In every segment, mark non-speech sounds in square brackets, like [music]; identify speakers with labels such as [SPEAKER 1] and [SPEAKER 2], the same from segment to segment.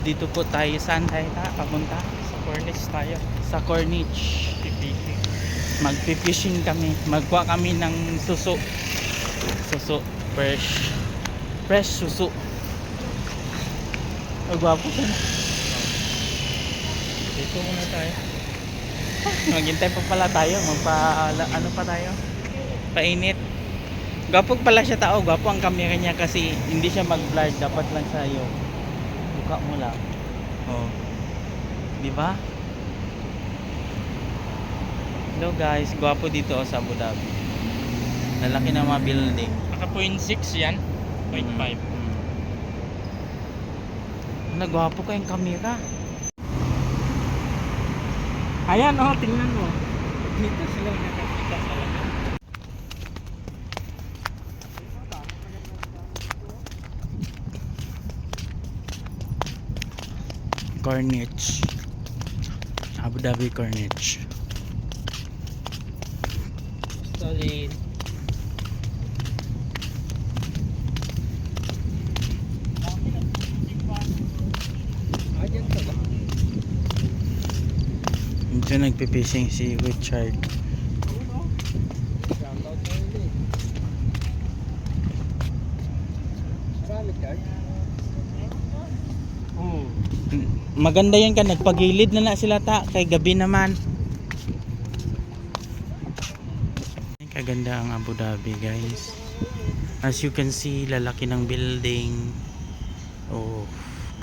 [SPEAKER 1] Dito po tayo saan tayo ta? Papunta?
[SPEAKER 2] Sa Cornish tayo.
[SPEAKER 1] Sa Corniche. Magpipishing kami. Magkuha kami ng suso. Suso. Fresh. Fresh suso. Ang gwapo ko na.
[SPEAKER 2] Dito muna tayo.
[SPEAKER 1] Maghintay pa pala tayo. Magpa, ano pa tayo? Painit. Gwapo pala siya tao. Gwapo ang camera niya kasi hindi siya mag-blur. Dapat lang sa Mukha mo lang. Oh. Di ba? Hello guys. Gwapo dito oh, sa Abu Dhabi. Lalaki ng mga building.
[SPEAKER 2] Naka 0.6 yan. 0.5.
[SPEAKER 1] Mm. Nagwapo kayong kamera.
[SPEAKER 2] Ayan oh, tingnan mo. Dito sila nakakita
[SPEAKER 1] Corniche. Abu Dhabi Corniche.
[SPEAKER 2] Solid.
[SPEAKER 1] Dito nagpipishing si Richard.
[SPEAKER 2] Shoutout mo yun eh. Marami ka? Oo.
[SPEAKER 1] Maganda yan ka. Nagpagilid na na sila ta. Kay gabi naman. Kaganda ang Abu Dhabi guys. As you can see, lalaki ng building. Oh,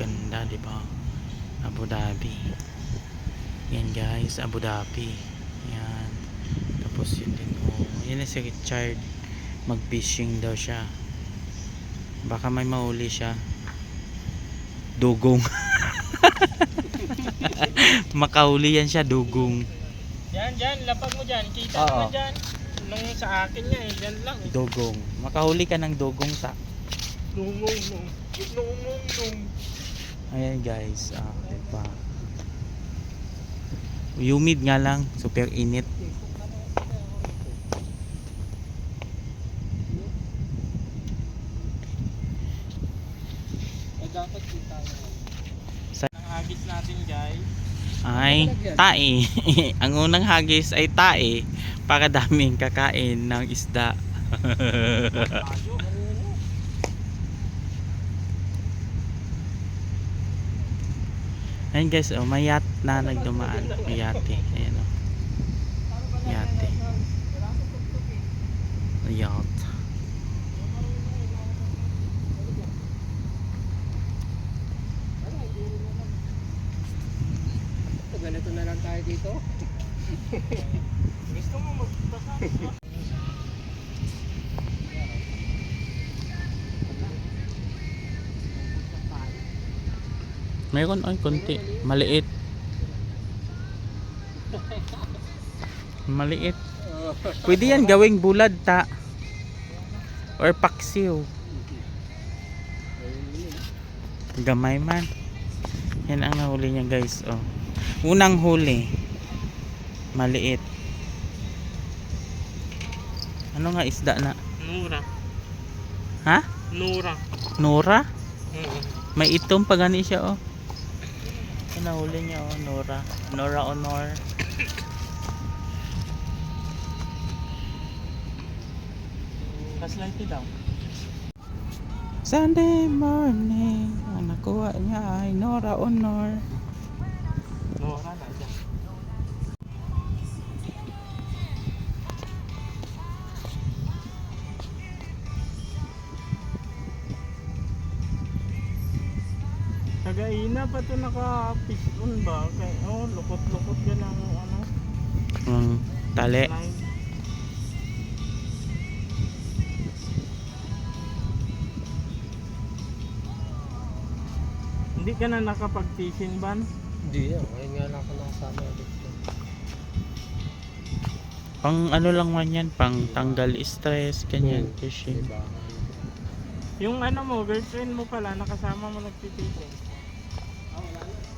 [SPEAKER 1] ganda, di ba? Abu Dhabi. Yan guys, Abu Dhabi. Yan. Tapos yun din. Oh, yan si Richard. Mag-fishing daw siya. Baka may mahuli siya. Dugong. [laughs] [laughs] Makahuli yan siya, dugong.
[SPEAKER 2] Yan, dyan. Lapag mo dyan. Kita
[SPEAKER 1] Oo.
[SPEAKER 2] naman dyan. Nung sa akin niya eh. Dyan lang eh.
[SPEAKER 1] Dugong. Makahuli ka ng dugong sa.
[SPEAKER 2] Nungong nung. Nungong nung.
[SPEAKER 1] Ayan guys, ah, diba? Humid nga lang, super init.
[SPEAKER 2] Eh dapat kita mo.
[SPEAKER 1] Sa-
[SPEAKER 2] Ang agis natin guys.
[SPEAKER 1] Ay, tae. [laughs] Ang unang hagis ay tae para daming kakain ng isda. [laughs] Ayan guys, oh, may yacht na nagdumaan. May yate. Ayan oh. Yate. Yacht.
[SPEAKER 2] Ganito na lang tayo dito. Gusto mo magbasa?
[SPEAKER 1] Mayroon ay konti. Maliit. Maliit. Pwede yan gawing bulad ta. Or paksiw. Gamay man. Yan ang nahuli niya guys. Oh. Unang huli. Maliit. Ano nga isda na?
[SPEAKER 2] Nura.
[SPEAKER 1] Ha?
[SPEAKER 2] Nura.
[SPEAKER 1] Nora?
[SPEAKER 2] Mm.
[SPEAKER 1] May itong pagani siya oh. Nahuli niya oh. Nora. Nora Honor. Gaslighty daw. Sunday morning, ang nakuha niya ay Nora Honor.
[SPEAKER 2] Nura na dyan. Kagaina pa to naka-fish on ba? Kay, oh, lukot-lukot yan ang ano,
[SPEAKER 1] Ang tali.
[SPEAKER 2] line. Hindi ka na nakapag-fishing ban?
[SPEAKER 3] Hindi yan. Nga lang ako nakasama ulit.
[SPEAKER 1] Pang ano lang man yan, pang tanggal stress, ganyan,
[SPEAKER 3] Hmm.
[SPEAKER 1] fishing.
[SPEAKER 3] Diba?
[SPEAKER 2] Yung ano mo, girlfriend mo pala, nakasama mo nagpipishing.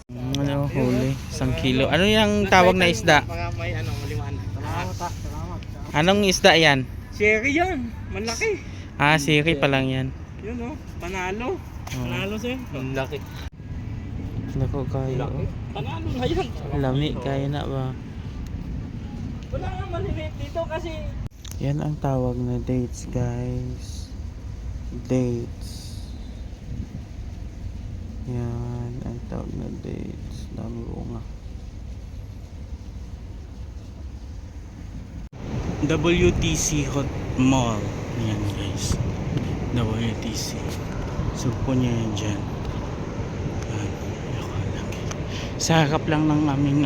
[SPEAKER 1] Mm, Ano, huli, isang kilo. Ano yung tawag na isda?
[SPEAKER 2] Mga may ano, liwanag.
[SPEAKER 3] Salamat ha. Salamat.
[SPEAKER 1] Anong isda yan?
[SPEAKER 2] Sherry yan, malaki.
[SPEAKER 1] Ah, siri pa lang yan.
[SPEAKER 2] Yun oh, panalo.
[SPEAKER 1] Oh.
[SPEAKER 2] Panalo sir.
[SPEAKER 3] Ang laki.
[SPEAKER 1] Nako kayo.
[SPEAKER 2] Laki. Panalo na yan.
[SPEAKER 1] Lami kaya na ba?
[SPEAKER 2] Wala nga maliliit dito kasi
[SPEAKER 1] Yan ang tawag na dates, guys. Dates. Yan ang tawag na dates. Dami bunga. WTC Hot Mall. Yan, guys. WTC. Sugpo niya yan dyan. Yan. Ako lang. Sa harap lang ng aming